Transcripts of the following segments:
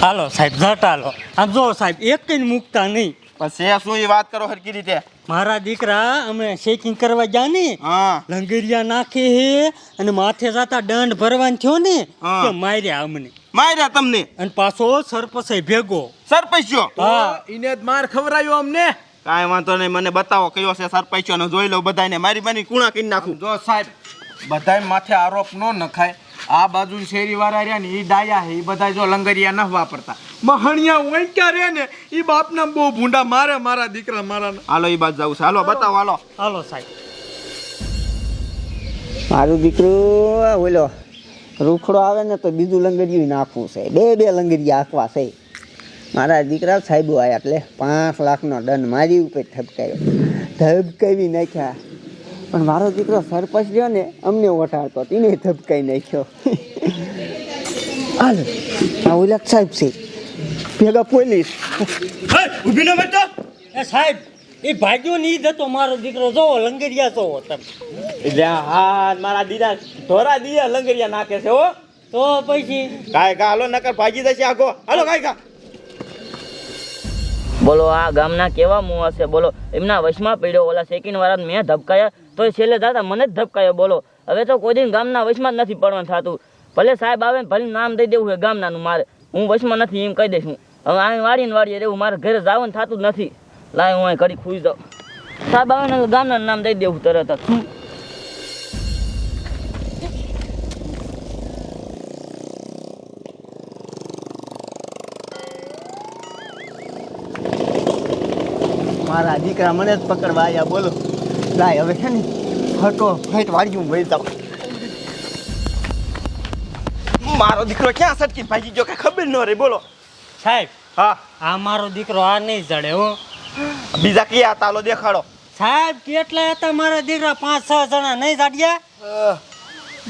હાલો સાહેબ ઝટ હાલો. આમ જો સાહેબ એક જ મૂકતા નહીં. પછી શું એ વાત કરો હરકી રીતે? મારા દીકરા અમે ચેકિંગ કરવા ગયા ને હા. લંગરિયા નાખે હે અને માથે જતા દંડ ભરવાન થયો ને હા. માર્યા અમને. માર્યા તમને? અને પાછો સરપસે ભેગો. સરપસ્યો હા. ઈને જ માર ખવરાયો અમને. કાંઈ વાંધો નહીં મને બતાવો કયો છે સરપંચો નો જોઈ લઉં બધાને મારી બાની કુણા કરી નાખું. જો સાહેબ બધાય માથે આરોપ ન નખાય. આ બાજુ શેરી વાળા રહ્યા ને એ ડાયા હે એ બધા જો લંગરિયા ન વાપરતા. મહણિયા ઓંક્યા રે ને એ બાપના બહુ ભૂંડા મારે મારા દીકરા મારા હાલો એ બાજુ જવું છે. હાલો બતાવો હાલો. હાલો સાહેબ. મારું દીકરું ઓલો રૂખડો આવે ને તો બીજું લંગરિયું નાખવું છે. બે બે લંગરિયા આખવા છે. મારા દીકરા સાહેબો આવ્યા એટલે પાંચ લાખનો દંડ મારી ઉપર ઠપકાયો. ધબકાવી નાખ્યા. પણ મારો દીકરો સરપંચ રહ્યો ને અમને ઓટાડતો તીને ધબકાઈ નાખ્યો. હાલો આ ઉલક સાહેબ છે. ભેગા પોલીસ. ઊભી ન બેઠો. એ સાહેબ એ ભાગ્યો નહીં જતો મારો દીકરો. જો લંગરિયા જોવો તમે. એટલે હા મારા દીદા ધોરા દિયા લંગરિયા નાખે છે હો. તો પછી? કાય કા હાલો નકર ભાગી જશે આખો હાલો કાય કા. બોલો, આ ગામના કેવા મુવા હશે બોલો, એમના વશમાં પડ્યો, ઓલા સેકન્ડ વાળા મેં ધબકાયા તો છેલ્લે દાદા મને જ ધબકાયો. બોલો, હવે તો કોઈ દિન ગામના વશમાં જ નથી પડવાનું થતું. ભલે સાહેબ આવે ભલે નામ દઈ દેવું છે ગામનાનું મારે, હું વશમાં નથી એમ કહી દઈશ હવે આ વાડીને વાડીએ રહેવું, મારે ઘરે જવાનું થતું નથી. લાય હું અહીં ઘડી ખુશ જાઉં. સાહેબ આવે ને ગામનાનું નામ દઈ દેવું તરત જ. મારા દીકરા મને જ પકડવા આવ્યા બોલો. લાય હવે છે ને ફટો ફાઈટ વાળ્યું વહી જાવ મારો દીકરો ક્યાં સટકી ભાગી ગયો કે ખબર ન રે બોલો. સાહેબ હા. આ મારો દીકરો આ નહીં જડે હો. બીજા કયા હતા લો દેખાડો. સાહેબ કેટલા હતા મારા દીકરા? પાંચ છ જણા નહીં જાડ્યા?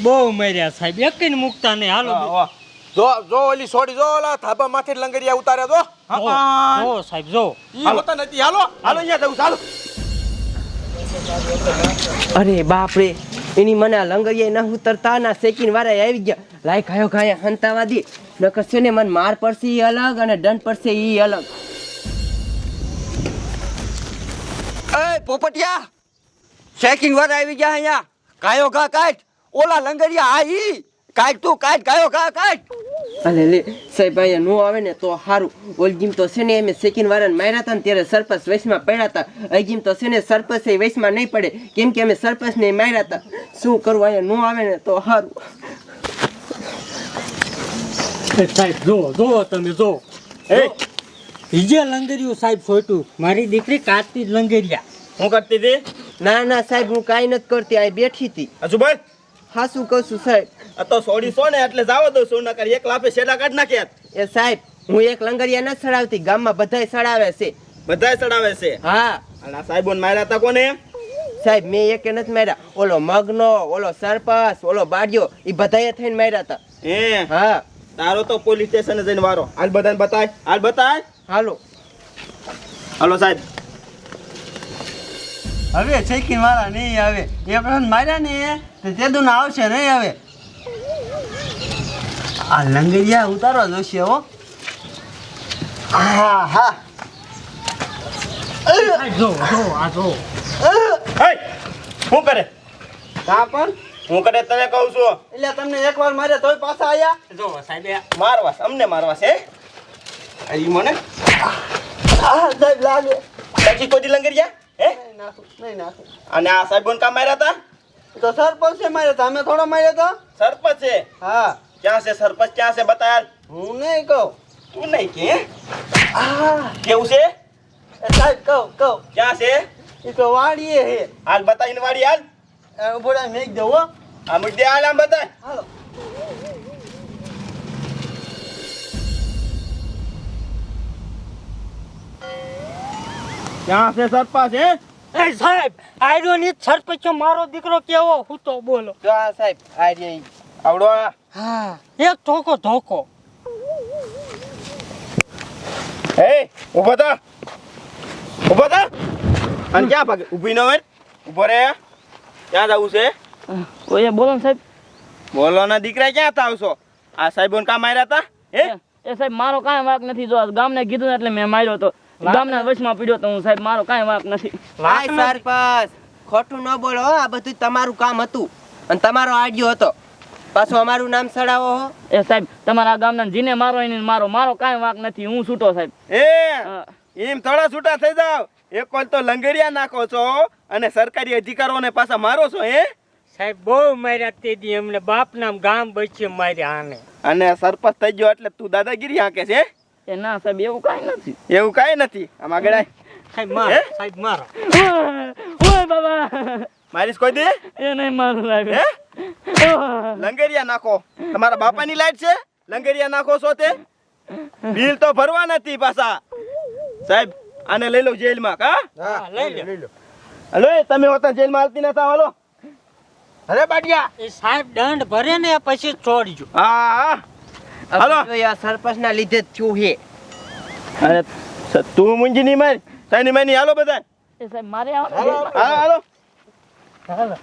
બહુ મર્યા સાહેબ. એક મૂકતા નહીં. હાલો. જો જો ઓલી છોડી જો ઓલા થાબા માથે લંગરિયા ઉતાર્યા જો જો સાહેબ જો. ઈ હોતા નથી. હાલો. હાલો અહીંયા જવું ચાલો અરે બાપ રે એની મને આ લંગરિયા ના ઉતરતા ના સેકિન વારે આવી ગયા. લાય ખાયો ખાયા હંતાવાદી નકસ્યો ને મને માર પડશે ઈ અલગ અને દંડ પડશે ઈ અલગ. એ પોપટિયા ચેકિંગ વાળા આવી ગયા અહીંયા. કાયો ઘા કાઈટ ઓલા લંગરિયા આ ઈ. કાઢ તું કાઢ કાયો કા કાઢ. અલે લે સાહેબ અહીંયા નો આવે ને તો સારું ઓલગીમ તો છે ને એમ સેકિન વાળાને માર્યા હતા ને ત્યારે સરપંચ વૈશમાં પડ્યા હતા અહીંગીમ તો છે ને સરપંચ એ વૈશમાં નહીં પડે. કેમ કે અમે સરપંચને માર્યા હતા શું કરવું અહીંયા નો આવે ને તો હારું. સાહેબ જો જો તમે જો. એ બીજે લંગરિયું સાહેબ છોટું મારી દીકરી કાચતી જ લંગેરિયા. શું કરતી હતી? ના ના સાહેબ હું કાંઈ નથી કરતી આ બેઠી હતી. હજુ ભાઈ હા શું કહું છું સાહેબ? તો સોડી સો ને એટલે જાવ દો શું નકર એક લાફે શેડા કાઢ નાખ્યા એ સાહેબ હું એક લંગરિયા નથી સડાવતી ગામમાં બધાય સડાવે છે. બધાય ચડાવે છે? હા. અને આ સાહેબો માર્યા હતા કોને? સાહેબ મેં એક નથી માર્યા. ઓલો મગનો ઓલો સરપંચ ઓલો બાડિયો એ બધાએ થઈને માર્યા હતા હે? હા. તારો તો પોલીસ સ્ટેશન જઈને વારો. હાલ બધાને બતાય. હાલ બતાય. હાલો. હાલો સાહેબ. હવે છેકી વાળા નહીં આવે. એ પ્રશ્ન માર્યા ને તે તેદું આવશે નહીં હવે. આ લંગરિયા ઉતારો જોશે હો. હા હા. જો જો આ જો. હે શું કરે? કા પણ હું કરે તને કહું છું. એટલે તમને એકવાર મારે તોય પાછા આયા? જો સાહેબ એ અમને મારવાસ હે? અરે મને? હા સાહેબ લાગે. પછી કોઈ લંગરિયા હે? નાખું નહીં નાખું. અને આ સાહેબ કામ માર્યા હતા તો સરપંચ છે મારે અમે થોડો માર્યા હતા સરપંચ? છે હા. ક્યાં છે સરપંચ ક્યાં છે બતા હાલ હું નહીં કહું તું નહીં કે હા કેવું છે એ સાહેબ કહું કહું ક્યાં છે એ તો વાડીએ હે હાલ બતાવીને વાળી હાલ એ ઊભો રહી મેક દઉં હો આ મુદ્દે હાલ આમ બતાય હાલો ક્યાં છે સરપંચ હે એ સાહેબ આયરો ની સરપંચ મારો દીકરો કેવો? હું તો બોલો. જો આ સાહેબ આ રહ્યા ઈ. આવડો હા એક ઠોકો ધોકો એ ઊભો થા. ઊભો થા. અને ક્યાં ભાગે? ઊભી ન હોય ઊભો રે. ક્યાં જવું છે? ઓય બોલો ને સાહેબ. બોલો ના દીકરા ક્યાં થાવ આવશો આ સાહેબોને કામ માર્યા હતા હે? એ એ સાહેબ મારો કાંઈ વાંક નથી. જો ગામ ગામને કીધું એટલે મેં માર્યો તો. ગામના વશમાં પીડ્યો તો હું સાહેબ મારો કાંઈ વાંક નથી. વાય સરપંચ. ખોટું ન બોલો હો, આ બધું તમારું કામ હતું. અને તમારો આડ્યો હતો. પાછું અમારું નામ સડાવો હો. એ સાહેબ તમારા ગામના જીને મારો એને મારો મારો કાંઈ વાંક નથી હું છૂટો સાહેબ. એ એમ થોડા છૂટા થઈ જાવ એક કોલ તો લંગડિયા નાખો છો અને સરકારી અધિકારીઓને પાછા મારો છો હે? સાહેબ બહુ માર્યા તે દી એમને બાપ નામ ગામ બચે માર્યા આને. અને સરપંચ થઈ ગયો એટલે તું દાદાગીરી હાંકે છે એ ના સાહેબ એવું કાંઈ નથી. એવું કાંઈ નથી. આમ આગળ સાહેબ મારો હે? સાહેબ મારો. ઓય બાબા. મારીશ કોઈ દે? એ નહીં મારું સાહેબ હે. લંગરિયા નાખો. તમારા બાપાની લાઈટ છે? લંગરિયા નાખો છો તે બિલ તો ભરવા નથી પાછા. સાહેબ આને લઈ લો જેલમાં કા? હા, લઈ લો. હલો તમે હોતા જેલમાં હાલતી નતા હલો. અરે બાટિયા. એ સાહેબ દંડ ભરે ને પછી છોડજો. હા. હા હલો. હાલો. સરપંચ ના લીધે થયું હે. અરે તું મુંજી ની મારી. તારી માની હાલો બધા એ સાહેબ મારે હાલો. હાલો હાલો.